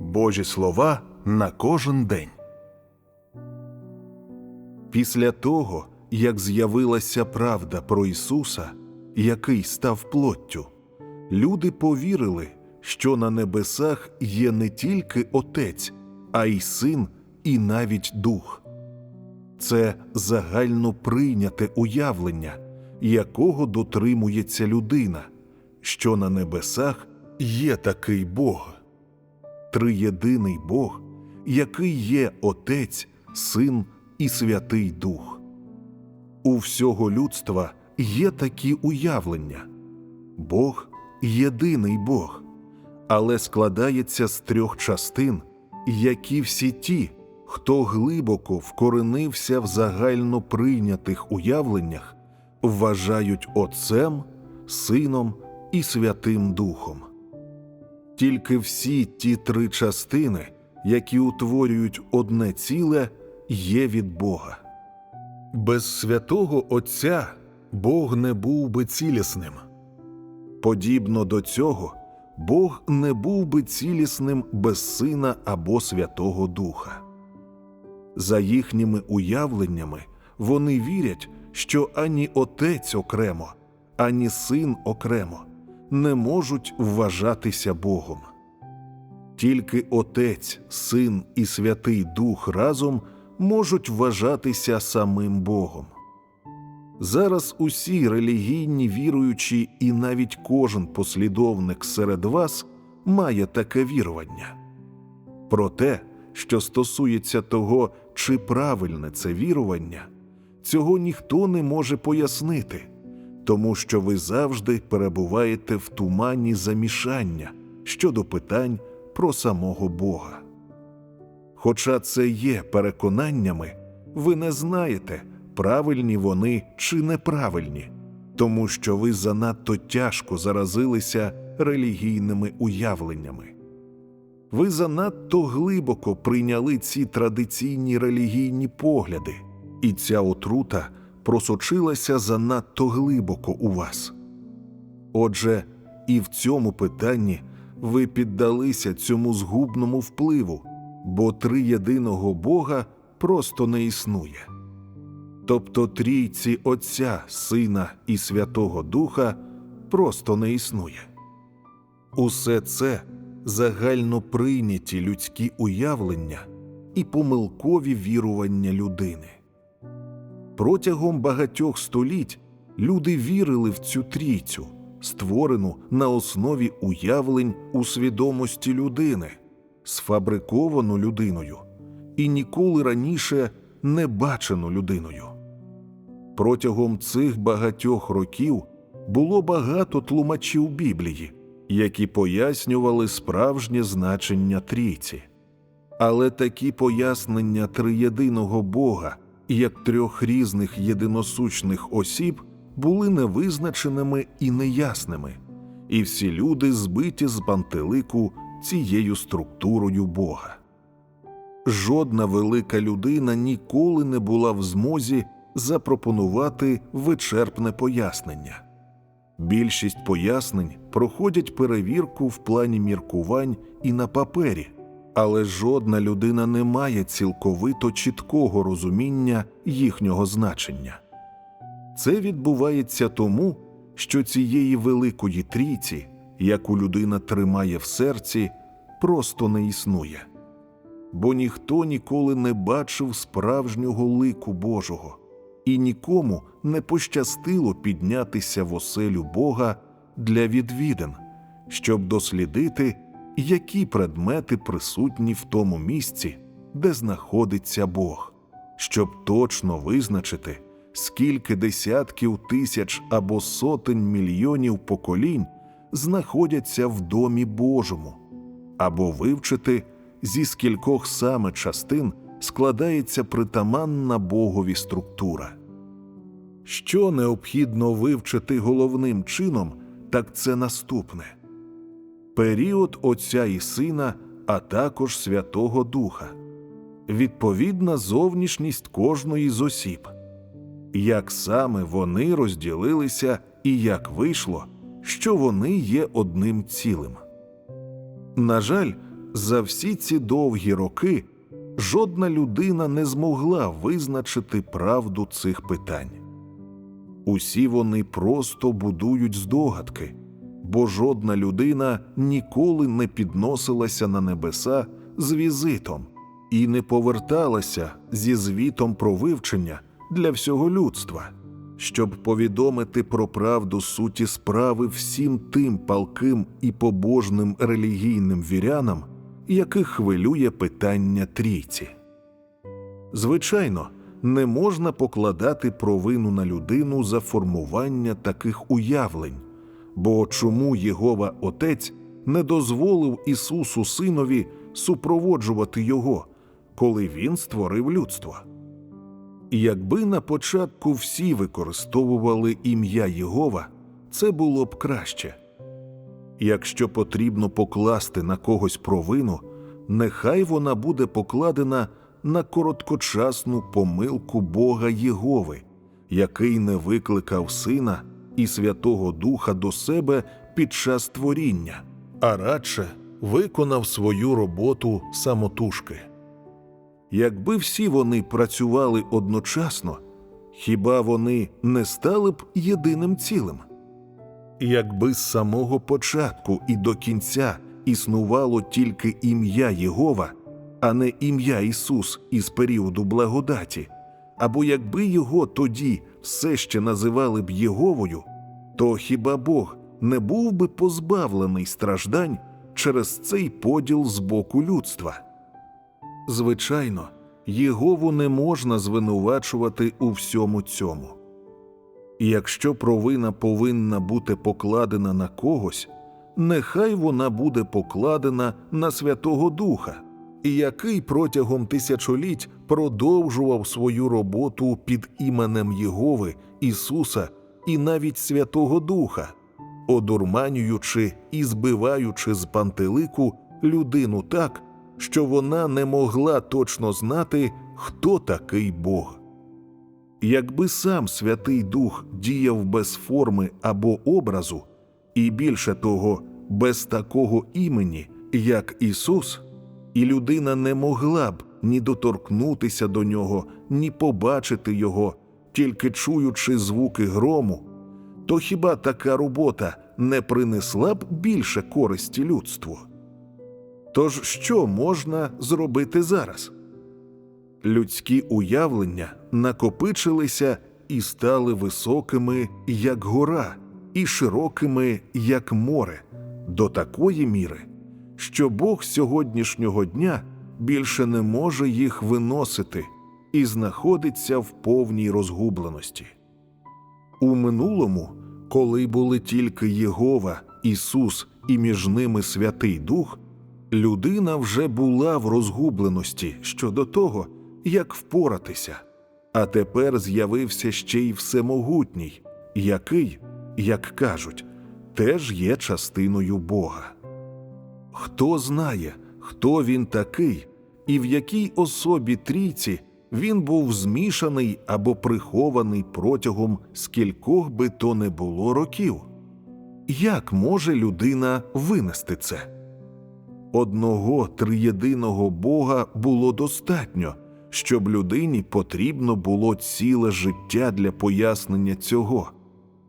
Божі слова на кожен день. Після того, як з'явилася правда про Ісуса, який став плоттю, люди повірили, що на небесах є не тільки Отець, а й Син, і навіть Дух. Це загально прийняте уявлення, якого дотримується людина, що на небесах є такий Бог триєдиний Бог, який є Отець, Син і Святий Дух. У всього людства є такі уявлення Бог єдиний Бог, але складається з трьох частин, які всі ті, хто глибоко вкоренився в загально прийнятих уявленнях, вважають Отцем, Сином і Святим Духом. Тільки всі ті три частини, які утворюють одне ціле, є від Бога. Без святого Отця Бог не був би цілісним. Подібно до цього, Бог не був би цілісним без Сина або Святого Духа. За їхніми уявленнями вони вірять, що ані Отець окремо, ані Син окремо не можуть вважатися Богом. Тільки Отець, Син і Святий Дух разом можуть вважатися самим Богом. Зараз усі релігійні віруючі, і навіть кожен послідовник серед вас має таке вірування. Проте, що стосується того, чи правильне це вірування, цього ніхто не може пояснити тому що ви завжди перебуваєте в тумані замішання щодо питань про самого Бога. Хоча це є переконаннями, ви не знаєте, правильні вони чи неправильні, тому що ви занадто тяжко заразилися релігійними уявленнями. Ви занадто глибоко прийняли ці традиційні релігійні погляди, і ця отрута просочилася занадто глибоко у вас. Отже, і в цьому питанні ви піддалися цьому згубному впливу, бо триєдиного Бога просто не існує. Тобто трійці Отця, Сина і Святого Духа просто не існує. Усе це загально прийняті людські уявлення і помилкові вірування людини. Протягом багатьох століть люди вірили в цю трійцю, створену на основі уявлень у свідомості людини, сфабриковану людиною і ніколи раніше не бачену людиною. Протягом цих багатьох років було багато тлумачів Біблії, які пояснювали справжнє значення трійці. Але такі пояснення триєдиного Бога як трьох різних єдиносучних осіб були невизначеними і неясними, і всі люди збиті з пантелику цією структурою Бога. Жодна велика людина ніколи не була в змозі запропонувати вичерпне пояснення. Більшість пояснень проходять перевірку в плані міркувань і на папері але жодна людина не має цілковито чіткого розуміння їхнього значення. Це відбувається тому, що цієї великої трійці, яку людина тримає в серці, просто не існує, бо ніхто ніколи не бачив справжнього лику Божого, і нікому не пощастило піднятися в оселю Бога для відвідин, щоб дослідити які предмети присутні в тому місці, де знаходиться Бог, щоб точно визначити, скільки десятків тисяч або сотень мільйонів поколінь знаходяться в домі Божому, або вивчити, зі скількох саме частин складається притаманна Богові структура. Що необхідно вивчити головним чином, так це наступне період Отця і Сина, а також Святого Духа, відповідна зовнішність кожної з осіб, як саме вони розділилися і як вийшло, що вони є одним цілим. На жаль, за всі ці довгі роки жодна людина не змогла визначити правду цих питань. Усі вони просто будують здогадки, бо жодна людина ніколи не підносилася на небеса з візитом і не поверталася зі звітом про вивчення для всього людства, щоб повідомити про правду суті справи всім тим палким і побожним релігійним вірянам, яких хвилює питання трійці. Звичайно, не можна покладати провину на людину за формування таких уявлень, бо чому Єгова Отець не дозволив Ісусу Синові супроводжувати його, коли Він створив людство? Якби на початку всі використовували ім'я Єгова, це було б краще. Якщо потрібно покласти на когось провину, нехай вона буде покладена на короткочасну помилку Бога Єгови, який не викликав Сина і Святого Духа до себе під час творіння, а радше виконав свою роботу самотужки. Якби всі вони працювали одночасно, хіба вони не стали б єдиним цілим? Якби з самого початку і до кінця існувало тільки ім'я Єгова, а не ім'я Ісус із періоду благодаті, або якби його тоді все ще називали б Єговою, то хіба Бог не був би позбавлений страждань через цей поділ з боку людства? Звичайно, Єгову не можна звинувачувати у всьому цьому. І якщо провина повинна бути покладена на когось, нехай вона буде покладена на Святого Духа, який протягом тисячоліть продовжував свою роботу під іменем Єгови, Ісуса і навіть Святого Духа, одурманюючи і збиваючи з пантелику людину так, що вона не могла точно знати, хто такий Бог. Якби сам Святий Дух діяв без форми або образу, і більше того, без такого імені, як Ісус, і людина не могла б ні доторкнутися до нього, ні побачити його, тільки чуючи звуки грому, то хіба така робота не принесла б більше користі людству? Тож що можна зробити зараз? Людські уявлення накопичилися і стали високими, як гора, і широкими, як море, до такої міри, що Бог сьогоднішнього дня більше не може їх виносити і знаходиться в повній розгубленості. У минулому, коли були тільки Єгова, Ісус і між ними Святий Дух, людина вже була в розгубленості щодо того, як впоратися, а тепер з'явився ще й всемогутній, який, як кажуть, теж є частиною Бога. Хто знає, хто він такий, і в якій особі трійці він був змішаний або прихований протягом скількох би то не було років? Як може людина винести це? Одного триєдиного Бога було достатньо, щоб людині потрібно було ціле життя для пояснення цього.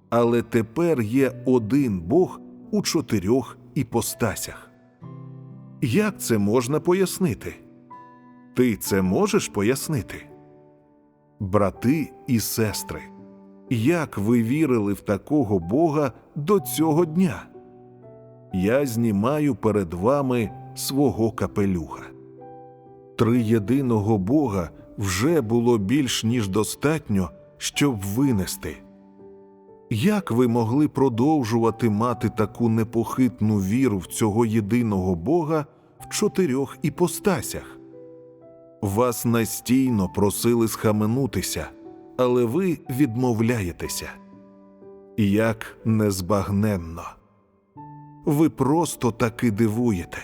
Але тепер є один Бог у чотирьох іпостасях. Як це можна пояснити? Ти це можеш пояснити? Брати і сестри, як ви вірили в такого Бога до цього дня? Я знімаю перед вами свого капелюха. Триєдиного Бога вже було більш ніж достатньо, щоб винести. Як ви могли продовжувати мати таку непохитну віру в цього єдиного Бога в чотирьох іпостасях? Вас настійно просили схаменутися, але ви відмовляєтеся. Як незбагненно. Ви просто таки дивуєте.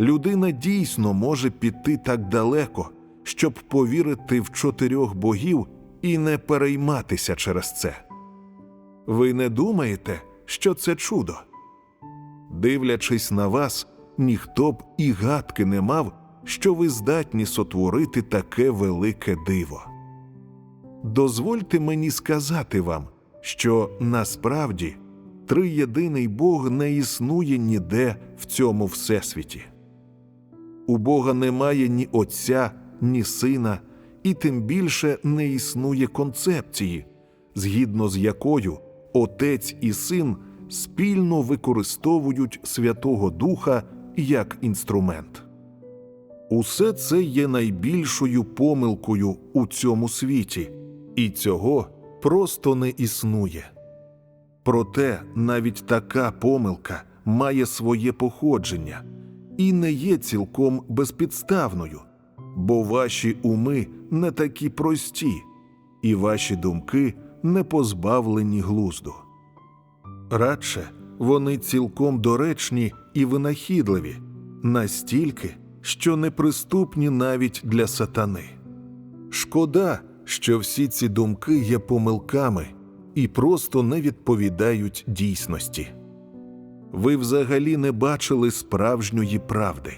Людина дійсно може піти так далеко, щоб повірити в чотирьох богів і не перейматися через це. Ви не думаєте, що це чудо? Дивлячись на вас, ніхто б і гадки не мав, що ви здатні сотворити таке велике диво. Дозвольте мені сказати вам, що насправді триєдиний Бог не існує ніде в цьому всесвіті. У Бога немає ні Отця, ні Сина, і тим більше не існує концепції, згідно з якою Отець і Син спільно використовують Святого Духа як інструмент. Усе це є найбільшою помилкою у цьому світі, і цього просто не існує. Проте навіть така помилка має своє походження і не є цілком безпідставною, бо ваші уми не такі прості, і ваші думки не позбавлені глузду. Радше вони цілком доречні і винахідливі, настільки, що неприступні навіть для сатани. Шкода, що всі ці думки є помилками і просто не відповідають дійсності. Ви взагалі не бачили справжньої правди.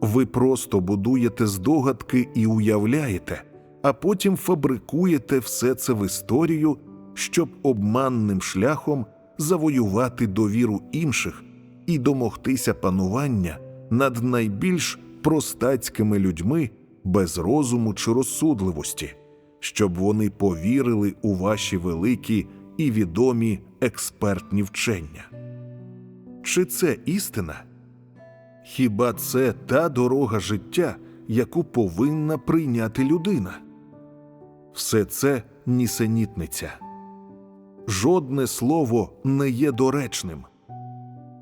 Ви просто будуєте здогадки і уявляєте, а потім фабрикуєте все це в історію, щоб обманним шляхом завоювати довіру інших і домогтися панування над найбільш простацькими людьми без розуму чи розсудливості, щоб вони повірили у ваші великі і відомі експертні вчення. Чи це істина? Хіба це та дорога життя, яку повинна прийняти людина? Все це нісенітниця. Жодне слово не є доречним.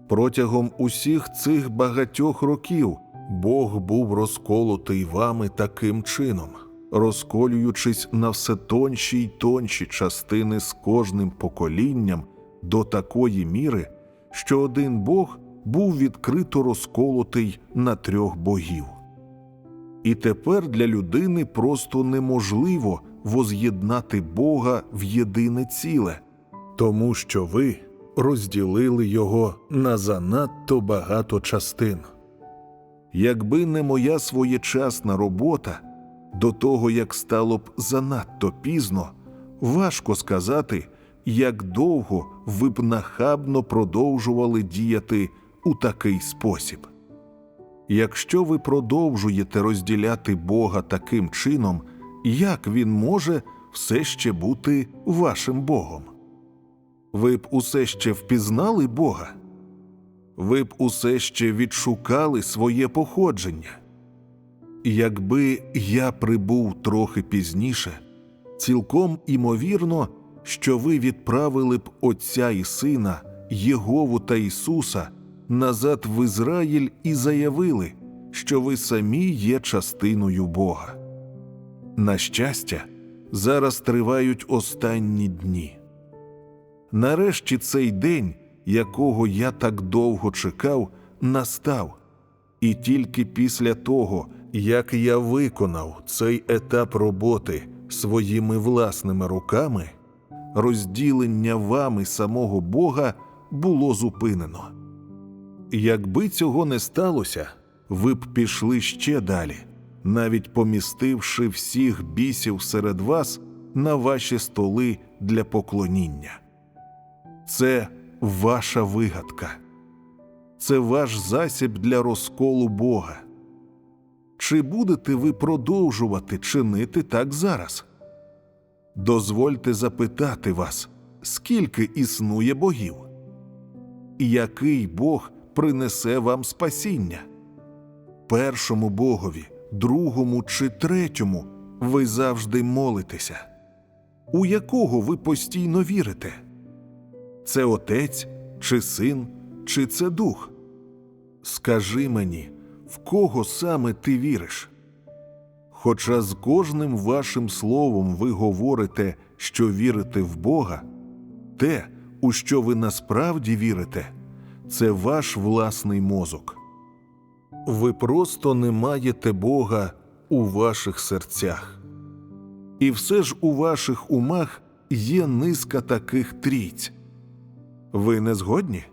Протягом усіх цих багатьох років Бог був розколотий вами таким чином, розколюючись на все тонші й тонші частини з кожним поколінням до такої міри, що один Бог був відкрито розколотий на трьох богів. І тепер для людини просто неможливо воз'єднати Бога в єдине ціле, тому що ви розділили його на занадто багато частин. Якби не моя своєчасна робота, до того як стало б занадто пізно, важко сказати, як довго ви б нахабно продовжували діяти у такий спосіб. Якщо ви продовжуєте розділяти Бога таким чином, як він може все ще бути вашим Богом? Ви б усе ще впізнали Бога? Ви б усе ще відшукали своє походження? Якби я прибув трохи пізніше, цілком імовірно, що ви відправили б Отця і Сина, Єгову та Ісуса назад в Ізраїль і заявили, що ви самі є частиною Бога. На щастя, зараз тривають останні дні. Нарешті цей день, якого я так довго чекав, настав, і тільки після того, як я виконав цей етап роботи своїми власними руками, розділення вами самого Бога було зупинено. Якби цього не сталося, ви б пішли ще далі, навіть помістивши всіх бісів серед вас на ваші столи для поклоніння. Це ваша вигадка, це ваш засіб для розколу Бога. Чи будете ви продовжувати чинити так зараз? Дозвольте запитати вас, скільки існує богів? Який Бог принесе вам спасіння? Першому Богові, другому чи третьому ви завжди молитеся. У якого ви постійно вірите? Це отець, чи син, чи це дух? Скажи мені, в кого саме ти віриш? Хоча з кожним вашим словом ви говорите, що вірите в Бога, те, у що ви насправді вірите, це ваш власний мозок. Ви просто не маєте Бога у ваших серцях. І все ж у ваших умах є низка таких трійць. Ви не згодні?